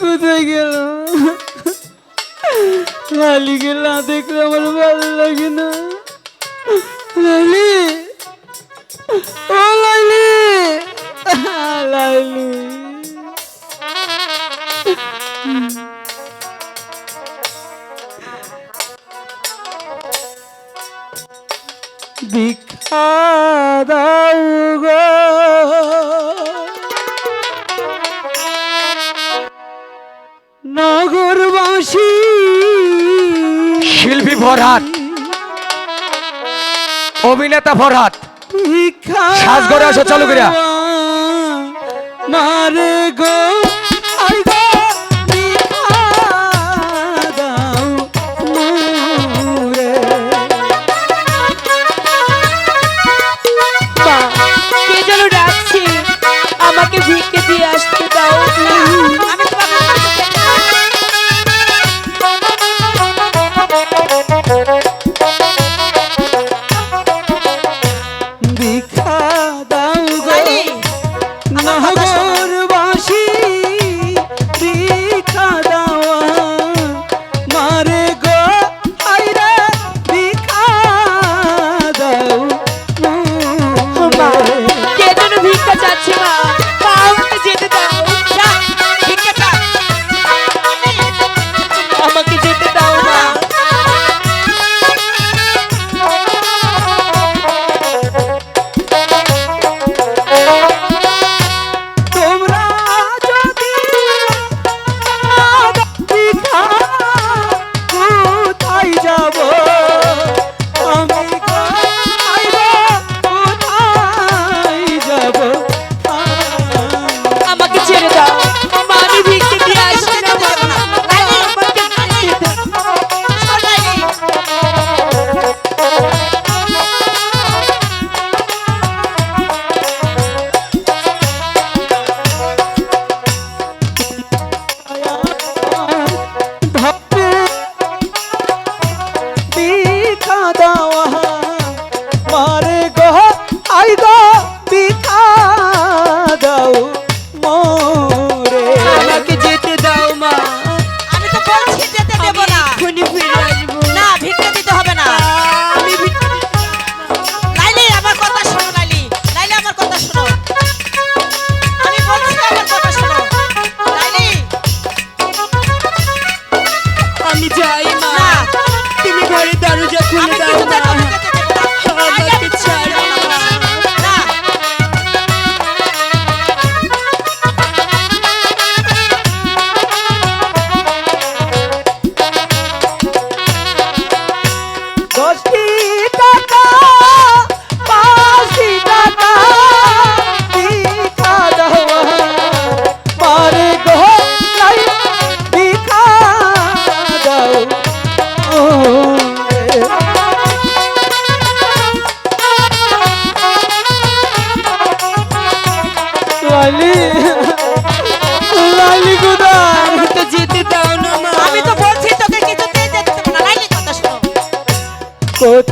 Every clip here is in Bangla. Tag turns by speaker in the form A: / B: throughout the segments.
A: কোথায় গেল? লালিকে না দেখলে আমার ভালো লাগে না। লালি! ও লালি! লালি! ভিক্ষা দাও গো।
B: ফরহাদ। অভিনেতা
A: ফরহাদ।
B: সাজগড়ে আসো চালু করিয়া
A: মারে গো।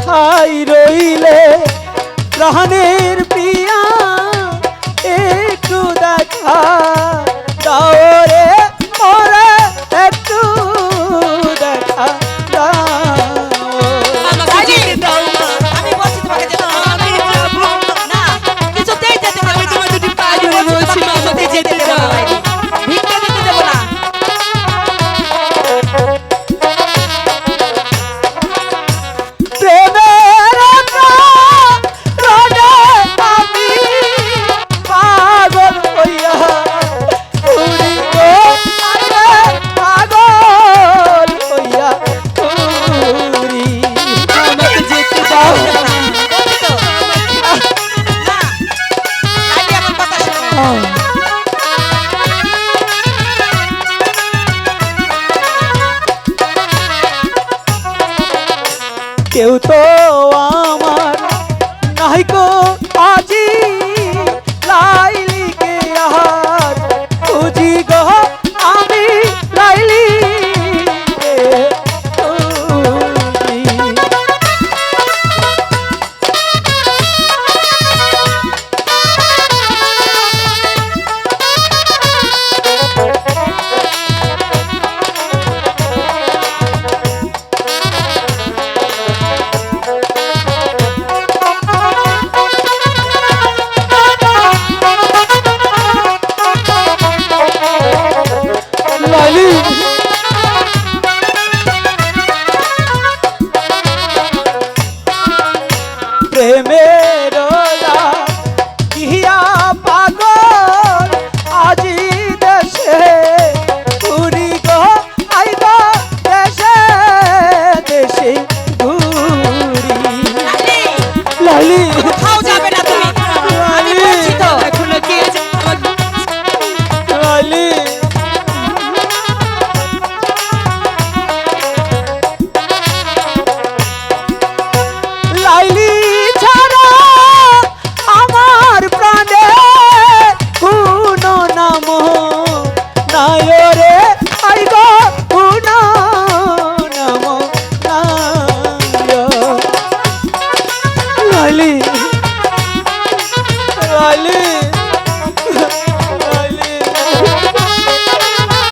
A: আশাই রইলে? প্রাণের পিয়া একটু দেখা। কেউ তো আমার নাই কো আজি পাগল